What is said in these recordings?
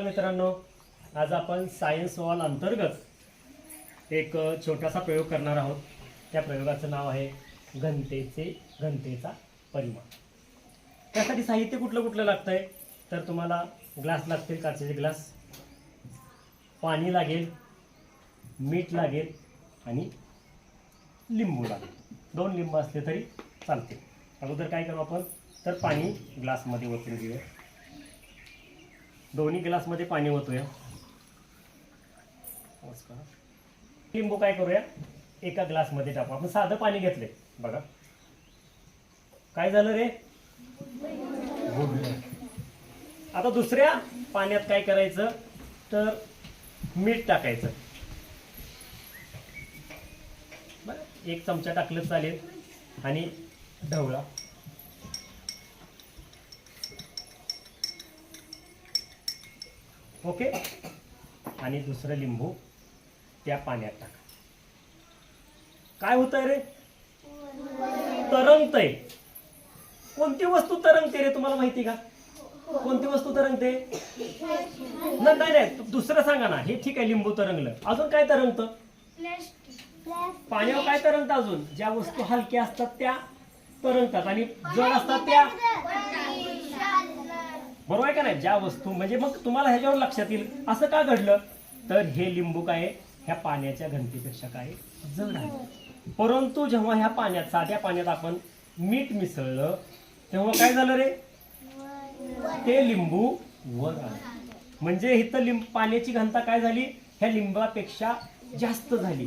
नमस्कार मित्रांनो आज आपण सायन्स वॉल अंतर्गत एक छोटासा प्रयोग करणार आहोत. त्या प्रयोगाचं नाव आहे घनतेचे घनतेचा परिमाण. त्यासाठी साहित्य कुठलं कुठलं लागतंय? तर तुम्हाला ग्लास लागतील काचेचे ग्लास पाणी लागेल मीठ लागेल आणि लिंबू लागेल. दोन लिंबू असले तरी चालते अगोदर काय करू आपण? तर पाणी ग्लासमध्ये ओतून घेऊया. दोन्ही ग्लासमध्ये पाणी ओतूया. लिंबू काय करूया? एका ग्लासमध्ये टाकू. आपण साधं पाणी घेतलंय. बघा. काय झालं रे? आता दुसऱ्या पाण्यात काय करायचं? तर मीठ टाकायचं. बरं, एक चमचा टाकलं चालेल. आणि ढवळा. ओके? आणि दुसरं लिंबू त्या पाण्यात टाका. काय होतंय रे? तरंगतय. कोणती वस्तू तरंगते रे तुम्हाला माहिती का? कोणती वस्तू तरंगते? नाही नाही नाही दुसरं सांगा ना. हे ठीक आहे लिंबू तरंगलं. अजून काय तरंगतं? पाण्यावर काय तरंगतं अजून? ज्या वस्तू हलक्या असतात त्या तरंगतात आणि जड असतात त्या बरोबर आहे का नाही? ज्या वस्तू म्हणजे मग तुम्हाला ह्याच्यावर लक्षात येईल. असं का घडलं? तर हे लिंबू काय? ह्या पाण्याच्या घनतेपेक्षा काय? जड आहे. परंतु जेव्हा ह्या पाण्यात साध्या पाण्यात आपण मीठ मिसळलं तेव्हा काय झालं रे? ते लिंबू वर आलं. म्हणजे इथं लिंब पाण्याची घनता काय झाली? ह्या लिंबापेक्षा जास्त झाली.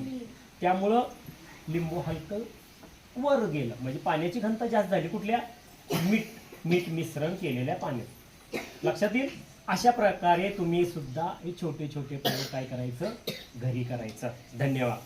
त्यामुळं लिंबू हलकं वर गेलं. म्हणजे पाण्याची घनता जास्त झाली. कुठल्या? मीठ मीठ मिश्रण केलेल्या पाण्यात. लक्षात येईल? अशा प्रकारे तुम्ही सुद्धा हे छोटे छोटे प्रयोग काय करायचं? घरी करायचं. धन्यवाद.